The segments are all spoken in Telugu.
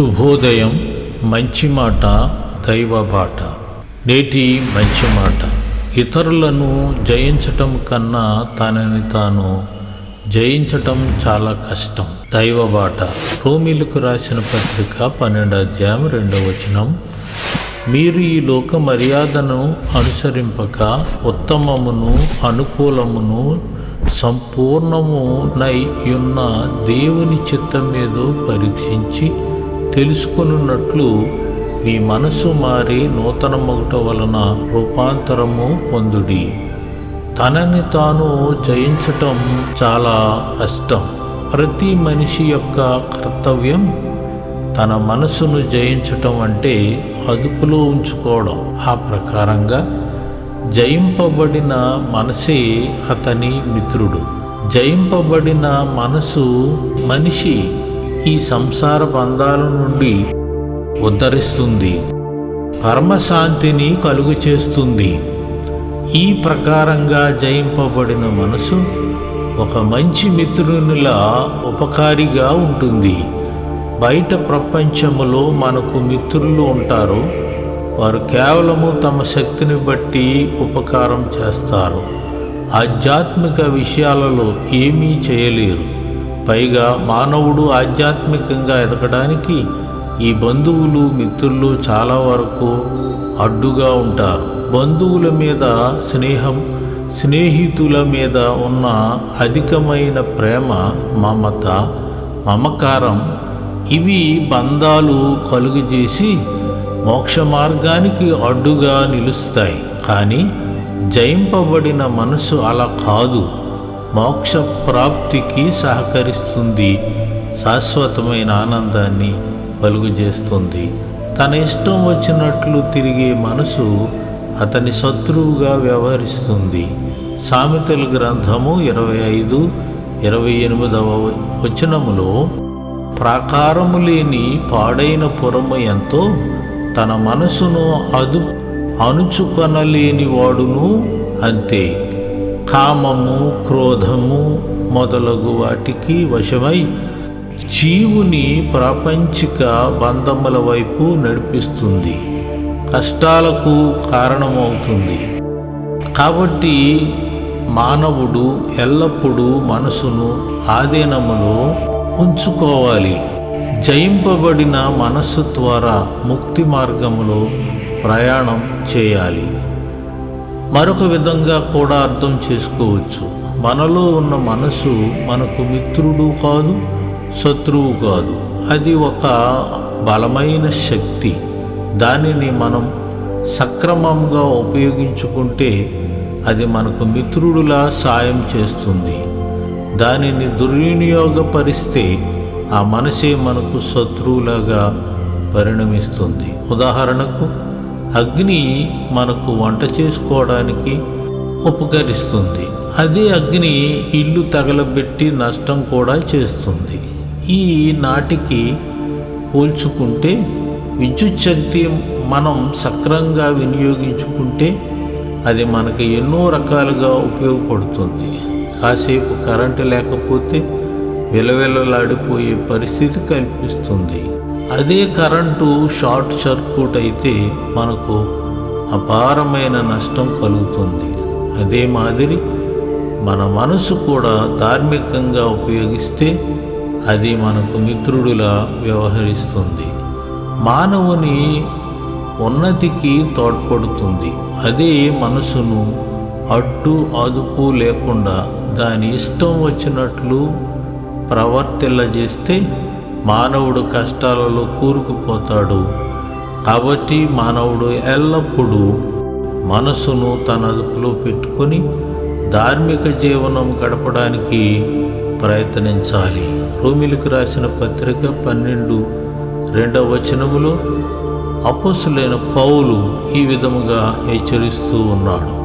శుభోదయం మంచి మాట దైవ బాట. నేటి మంచి మాట. ఇతరులను జయించటం కన్నా తనని తాను జయించటం చాలా కష్టం. దైవ బాట. రోమిలకు రాసిన పత్రిక పన్నెండు అధ్యాయం రెండవ వచనం. మీరు ఈ లోక మర్యాదను అనుసరింపక ఉత్తమమును అనుకూలమును సంపూర్ణమునై ఉన్న దేవుని చిత్తమేదో పరీక్షించి తెలుసుకున్నట్లు మీ మనసు మారి నూతన వలన రూపాంతరము పొందుడి. తనని తాను జయించటం చాలా కష్టం. ప్రతి మనిషి యొక్క కర్తవ్యం తన మనసును జయించటం అంటే అదుపులో ఉంచుకోవడం. ఆ ప్రకారంగా జయింపబడిన మనసే అతని మిత్రుడు. జయింపబడిన మనసు మనిషి. ఈ సంసార బంధాల నుండి ఉద్ధరిస్తుంది. పరమశాంతిని కలుగు చేస్తుంది ఈ ప్రకారంగా జయింపబడిన మనసు ఒక మంచి మిత్రునిలా ఉపకారిగా ఉంటుంది. బయట ప్రపంచములో మనకు మిత్రులు ఉంటారు. వారు కేవలము తమ శక్తిని బట్టి ఉపకారం చేస్తారు. ఆధ్యాత్మిక విషయాలలో ఏమీ చేయలేరు. పైగా మానవుడు ఆధ్యాత్మికంగా ఎదగడానికి ఈ బంధువులు మిత్రులు చాలా వరకు అడ్డుగా ఉంటారు. బంధువుల మీద స్నేహం స్నేహితుల మీద ఉన్న అధికమైన ప్రేమ మమత మమకారం ఇవి బంధాలు కలుగజేసి మోక్ష మార్గానికి అడ్డుగా నిలుస్తాయి. కానీ జయింపబడిన మనసు అలా కాదు. మోక్ష ప్రాప్తికి సహకరిస్తుంది. శాశ్వతమైన ఆనందాన్ని కలుగుజేస్తుంది. తన ఇష్టం వచ్చినట్లు తిరిగే మనసు అతని శత్రువుగా వ్యవహరిస్తుంది. సామెతల గ్రంథము ఇరవై ఐదు ఇరవై ఎనిమిదవ వచనములో ప్రాకారము లేని పాడైన పురము ఎంతో తన మనసును అదు అణుచుకొనలేని వాడును అంతే. కామము క్రోధము మొదలగు వాటికి వశమై జీవుని ప్రాపంచిక బంధముల వైపు నడిపిస్తుంది. కష్టాలకు కారణమవుతుంది. కాబట్టి మానవుడు ఎల్లప్పుడూ మనసును ఆధీనములో ఉంచుకోవాలి. జయింపబడిన మనస్సు ద్వారా ముక్తి మార్గములో ప్రయాణం చేయాలి. మరొక విధంగా కూడా అర్థం చేసుకోవచ్చు. మనలో ఉన్న మనసు మనకు మిత్రుడు కాదు శత్రువు కాదు. అది ఒక బలమైన శక్తి. దానిని మనం సక్రమంగా ఉపయోగించుకుంటే అది మనకు మిత్రుడులా సాయం చేస్తుంది. దానిని దుర్వినియోగపరిస్తే ఆ మనసే మనకు శత్రువులాగా పరిణమిస్తుంది. ఉదాహరణకు అగ్ని మనకు వంట చేసుకోవడానికి ఉపకరిస్తుంది. అదే అగ్ని ఇల్లు తగలబెట్టి నష్టం కూడా చేస్తుంది. ఈ నాటికి పోల్చుకుంటే విద్యుత్ శక్తి మనం సక్రంగా వినియోగించుకుంటే అది మనకి ఎన్నో రకాలుగా ఉపయోగపడుతుంది. కాసేపు కరెంటు లేకపోతే విలవిలలాడిపోయే పరిస్థితి కల్పిస్తుంది. అదే కరెంటు షార్ట్ సర్క్యూట్ అయితే మనకు అపారమైన నష్టం కలుగుతుంది. అదే మాదిరి మన మనసు కూడా ధార్మికంగా ఉపయోగిస్తే అది మనకు మిత్రుడిలా వ్యవహరిస్తుంది. మానవుని ఉన్నతికి తోడ్పడుతుంది. అదే మనసును అడ్డు అదుపు లేకుండా దాని ఇష్టం వచ్చినట్లు ప్రవర్తిల్లజేస్తే మానవుడు కష్టాలలో కూరుకుపోతాడు. కాబట్టి మానవుడు ఎల్లప్పుడూ మనసును తన అదుపులో పెట్టుకొని ధార్మిక జీవనం గడపడానికి ప్రయత్నించాలి. రోమిలకు రాసిన పత్రిక పన్నెండు రెండవ వచనములో అపోసులైన పౌలు ఈ విధముగా హెచ్చరిస్తూ ఉన్నాడు.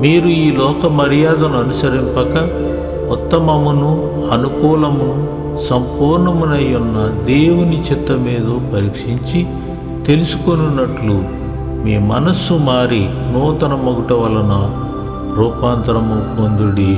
మీరు ఈ లోక మర్యాదను అనుసరింపక ఉత్తమమును అనుకూలమును సంపూర్ణమునై ఉన్న దేవుని చిత్తమేదో పరీక్షించి తెలుసుకొనున్నట్లు మీ మనస్సు మారి నూతన మొగుట వలన రూపాంతరము పొందుడి.